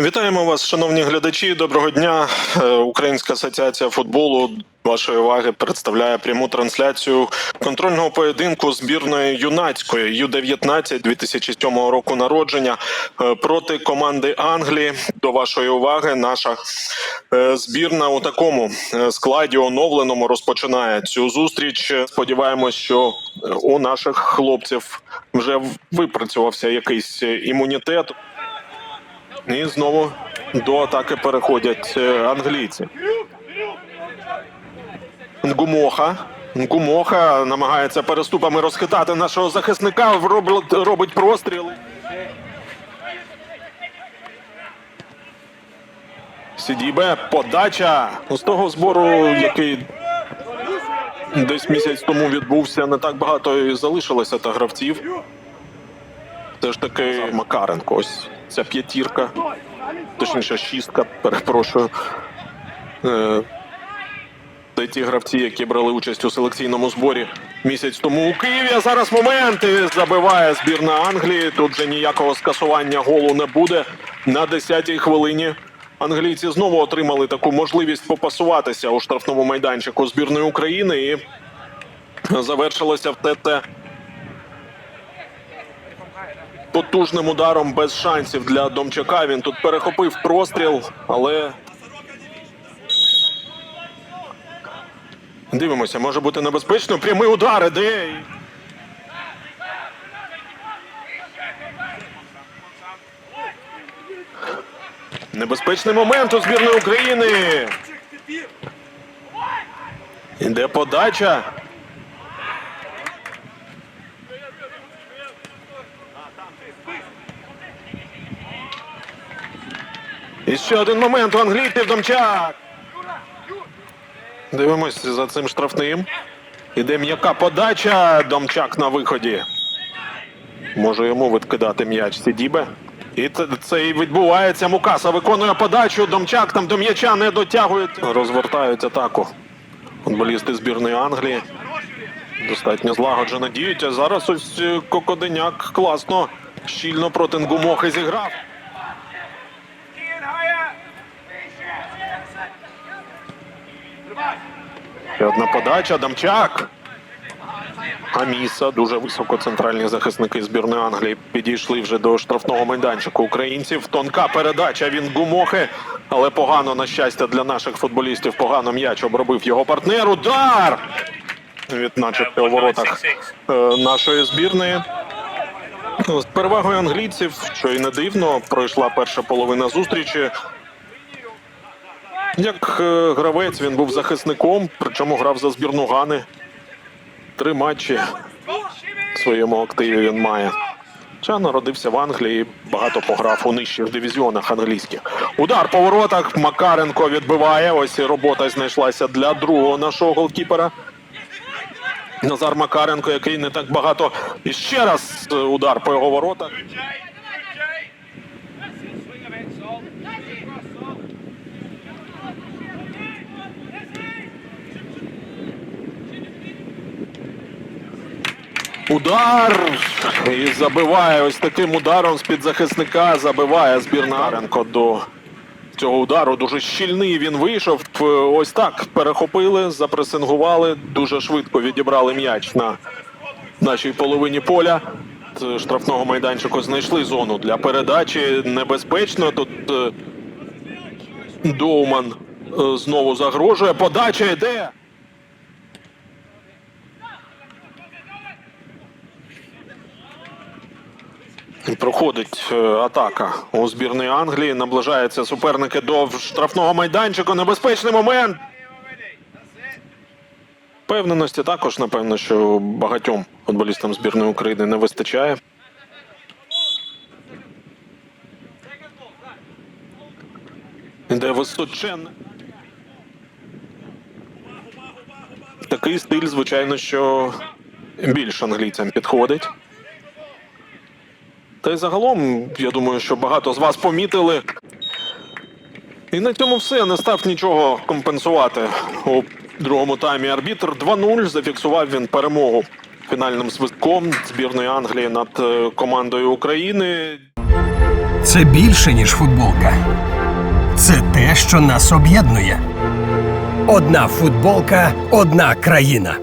Вітаємо вас, шановні глядачі. Доброго дня. Е, Українська асоціація футболу вашої уваги представляє пряму трансляцію контрольного поєдинку збірної юнацької Ю-19 2007 року народження е, проти команди Англії. До вашої уваги наша е, збірна у такому складі оновленому розпочинає цю зустріч. Сподіваємось, що у наших хлопців вже випрацювався якийсь імунітет. І знову до атаки переходять е, англійці. Нгумоха. Нгумоха намагається переступами розхитати нашого захисника. Робить простріл. Сідібе, подача з того збору, який десь місяць тому відбувся, не так багато і залишилося та гравців. Це ж таки Макаренко. Ось ця п'ятірка, точніше, шістка, перепрошую. Це ті гравці, які брали участь у селекційному зборі місяць тому у Києві. Зараз момент і забиває збірна Англії. Тут же ніякого скасування голу не буде. На 10-й хвилині англійці знову отримали таку можливість попасуватися у штрафному майданчику збірної України і завершилося в ТТ потужним ударом без шансів для Домчака. Він тут перехопив простріл, але. Дивимося, може бути небезпечно. Прямий удар іде. Небезпечний момент у збірної України. Іде подача. І ще один момент у англійців Домчак. Дивимось за цим штрафним. Іде м'яка подача. Домчак на виході. Може йому відкидати м'яч Сідібе. І це, це і відбувається. Мукаса виконує подачу. Домчак там до м'яча не дотягує. Розвертають атаку. Футболісти збірної Англії. Достатньо злагоджено діють. А зараз ось е, Кокоденяк класно, щільно проти Нгумохи зіграв. Ще одна подача. Дамчак. Аміса. Дуже високо центральні захисники збірної Англії підійшли вже до штрафного майданчику українців. Тонка передача від Гумохи. Але погано, на щастя, для наших футболістів погано м'яч обробив його партнер. Удар! Від начебто у воротах е, нашої збірної. З перевагою англійців, що і не дивно, пройшла перша половина зустрічі. Як е, гравець він був захисником, причому грав за збірну Гани. Три матчі в своєму активі він має. Ча народився в Англії, багато пограв у нижчих дивізіонах англійських. Удар по воротах. Макаренко відбиває. Ось і робота знайшлася для другого нашого голкіпера. Назар Макаренко, який не так багато. І ще раз е, удар по його воротах. Удар і забиває ось таким ударом з-під захисника. Забиває збірна Аренко до цього удару. Дуже щільний він вийшов. Ось так перехопили, запресингували, дуже швидко відібрали м'яч на нашій половині поля. Штрафного майданчику знайшли зону для передачі. Небезпечно. Тут е, Доуман е, знову загрожує. Подача йде. Проходить е, атака у збірної Англії. Наближаються суперники до штрафного майданчику. Небезпечний момент. Впевненості також, напевно, що багатьом футболістам збірної України не вистачає. Іде височенне. Такий стиль, звичайно, що більш англійцям підходить. Та й загалом, я думаю, що багато з вас помітили. І на цьому все не став нічого компенсувати у другому таймі арбітр 2-0 зафіксував він перемогу фінальним свистком збірної Англії над е, командою України. Це більше, ніж футболка. Це те, що нас об'єднує. Одна футболка, одна країна.